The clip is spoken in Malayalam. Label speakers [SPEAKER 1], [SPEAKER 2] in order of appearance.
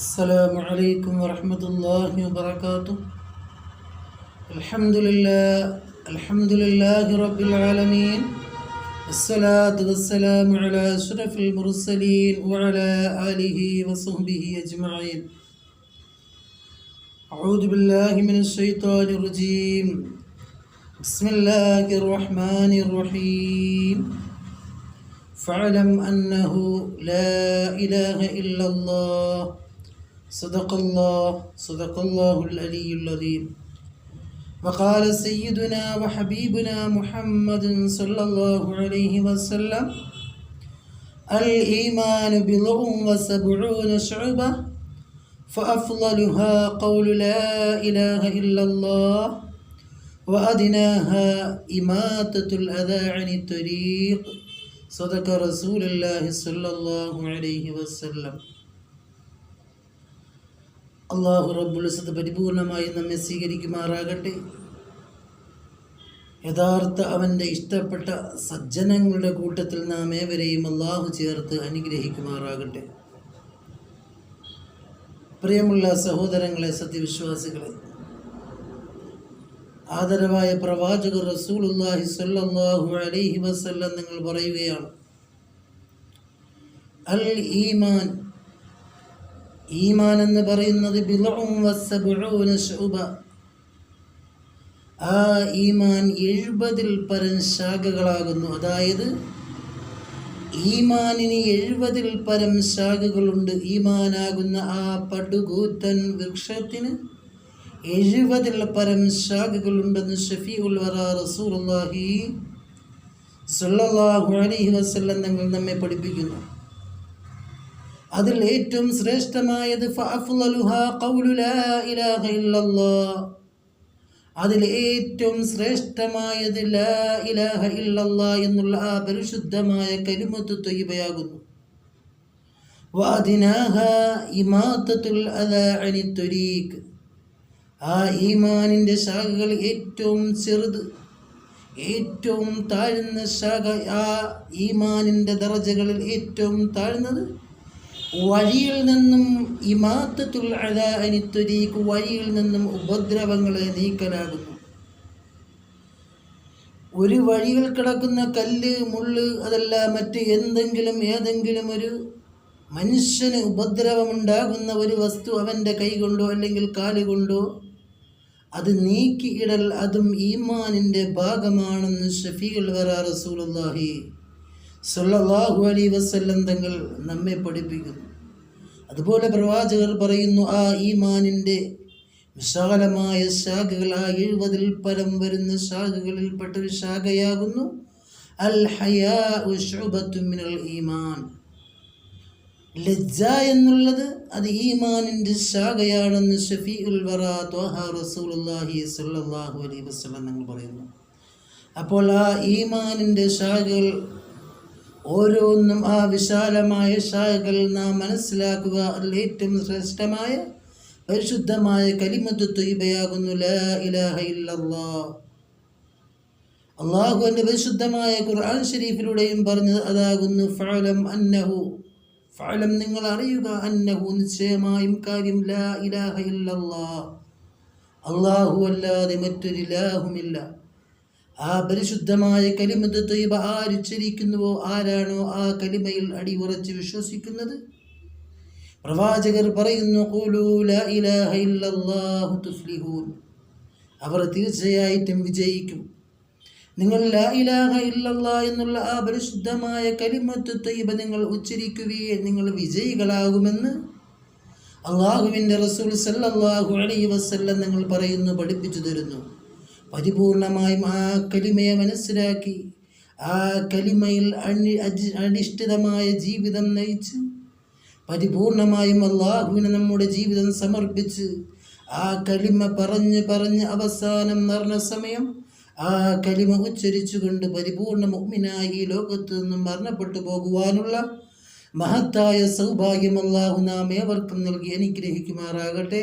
[SPEAKER 1] السلام عليكم ورحمة الله وبركاته. الحمد لله الحمد لله رب العالمين. الصلاة والسلام على أشرف المرسلين وعلى آله وصحبه أجمعين. أعوذ بالله من الشيطان الرجيم. بسم الله الرحمن الرحيم. فاعلم أنه لا إله إلا الله. صدق الله صدق الله العلي العظيم. وقال سيدنا وحبيبنا محمد صلى الله عليه وسلم الإيمان بضع وسبعون شعبة فأفضلها قول لا إله إلا الله وأدناها إماتة الأذى عن الطريق. صدق رسول الله صلى الله عليه وسلم. അള്ളാഹു റബ്ബുൽസത്ത് പരിപൂർണമായി നമ്മെ സ്വീകരിക്കുമാറാകട്ടെ. യഥാർത്ഥ അവന്റെ ഇഷ്ടപ്പെട്ട സജ്ജനങ്ങളുടെ കൂട്ടത്തിൽ നാം ഏവരെയും അള്ളാഹു ചേർത്ത് അനുഗ്രഹിക്കുമാറാകട്ടെ. പ്രിയമുള്ള സഹോദരങ്ങളെ സത്യവിശ്വാസികളെ ആദരവായ പ്രവാചകർ റസൂലുല്ലാഹി സ്വല്ലല്ലാഹു അലൈഹി വസല്ലം നിങ്ങൾ പറയുകയാണ് അൽ ഈമാൻ ഈമാൻ എന്ന് പറയുന്നത് ആ ഈമാൻ എഴുപതിൽ പരം ശാഖകളാകുന്നു. അതായത് ഈമാനിന് എഴുപതിൽ പരം ശാഖകളുണ്ട്. ഈമാനാകുന്ന ആ പടുകൂത്തൻ വൃക്ഷത്തിന് എഴുപതിൽ പരം ശാഖകളുണ്ടെന്ന് ഷഫീ ഉൽ വറ റസൂലുള്ളാഹി സല്ലല്ലാഹു അലൈഹി വസല്ലം തങ്ങൾ നമ്മെ പഠിപ്പിക്കുന്നു. അതിൽ ഏറ്റവും ശ്രേഷ്ഠമായത് അതിൽ ഏറ്റവും ശ്രേഷ്ഠമായത് ലാ ഇലാഹ ഇല്ലല്ലാ എന്നുള്ള ആ പരിശുദ്ധമായ കരിമത്ത് തൊയ്യബയാകുന്നു. ആ ഈമാനിന്റെ ശാഖകൾ ഏറ്റവും ചെറുത് ഏറ്റവും താഴ്ന്ന ശാഖ ആ ഈമാനിന്റെ ദർജകളിൽ ഏറ്റവും താഴ്ന്നത് വഴിയിൽ നിന്നും ഇമാത്തത്തുൽ അനിത്വരീക്ക് വഴിയിൽ നിന്നും ഉപദ്രവങ്ങളെ നീക്കലാകുന്നു. ഒരു വഴിയിൽ കിടക്കുന്ന കല്ല് മുള്ള് അതല്ല മറ്റ് എന്തെങ്കിലും ഏതെങ്കിലും ഒരു മനുഷ്യന് ഉപദ്രവമുണ്ടാകുന്ന ഒരു വസ്തു അവന്റെ കൈ കൊണ്ടോ അല്ലെങ്കിൽ കാലുകൊണ്ടോ അത് നീക്കി ഇടൽ അതും ഈമാനിന്റെ ഭാഗമാണെന്ന് ഷഫീൽ വറ റസൂലുള്ളാഹി സല്ലല്ലാഹു അലൈഹി വസല്ലം തങ്ങൾ നമ്മെ പഠിപ്പിക്കുന്നു. അതുപോലെ പ്രവാചകർ പറയുന്നു ആ ഈമാനിന്റെ വിശാലമായ ശാഖകൾ ആ എഴുപതിൽ പരം വരുന്ന ശാഖകളിൽപ്പെട്ട ഒരു ശാഖയാകുന്നു. അൽ മിനൽ ഈമാൻ. ലജ്ജ എന്നുള്ളത് അത് ഈമാനിന്റെ ശാഖയാണെന്ന് ഷഫീ ഉൽ സ്വല്ലല്ലാഹു അലൈഹി വസല്ലം നിങ്ങൾ പറയുന്നു. അപ്പോൾ ആ ഈമാനിന്റെ ശാഖകൾ ഓരോന്നും ആ വിശാലമായ ശാഖകൾ നാം മനസ്സിലാക്കുക. അതിൽ ഏറ്റവും ശ്രേഷ്ഠമായ പരിശുദ്ധമായ കലിമത്ത് ഇലാഹ അള്ളാഹുവിന്റെ പരിശുദ്ധമായ ഖുർആൻ ഷരീഫിലൂടെയും പറഞ്ഞത് അതാകുന്നു ഫഅലം അന്നഹു. ഫഅലം നിങ്ങൾ അറിയുക അന്നഹു നിശ്ചയമായും കാര്യം ലാ ഇലാഹ ഇല്ലല്ലാഹ്. അള്ളാഹു അല്ലാതെ മറ്റൊരു ഇലാഹുമില്ല ആ പരിശുദ്ധമായ കലിമത്ത് തൊയ്ബ ആരുച്ചരിക്കുന്നുവോ? ആരാണോ ആ കലിമയിൽ അടിയുറച്ച് വിശ്വസിക്കുന്നത്? പ്രവാചകർ പറയുന്നു അവർ തീർച്ചയായിട്ടും വിജയിക്കും. നിങ്ങൾ ലാ ഇലാഹ എന്നുള്ള ആ പരിശുദ്ധമായ കലിമത്ത് തൈബ നിങ്ങൾ ഉച്ചരിക്കുകയെ നിങ്ങൾ വിജയികളാകുമെന്ന് അള്ളാഹുവിന്റെ റസൂൽ സല്ലാഹു അലൈ വസല്ലം നിങ്ങൾ പറയുന്നു പഠിപ്പിച്ചു തരുന്നു. പരിപൂർണമായും ആ കലിമയെ മനസ്സിലാക്കി. ആ കലിമയിൽ അണി അധിഷ്ഠിതമായ ജീവിതം നയിച്ച് പരിപൂർണമായും അള്ളാഹുവിന് നമ്മുടെ ജീവിതം സമർപ്പിച്ച് ആ കലിമ പറഞ്ഞ് പറഞ്ഞ് അവസാനം നിറഞ്ഞ സമയം ആ കലിമ ഉച്ചരിച്ചുകൊണ്ട് പരിപൂർണ മുഗ്മിനായി ഈ ലോകത്തു നിന്നും മരണപ്പെട്ടു പോകുവാനുള്ള മഹത്തായ സൗഭാഗ്യം അള്ളാഹു നാം ഏവർക്കും നൽകി അനുഗ്രഹിക്കുമാറാകട്ടെ.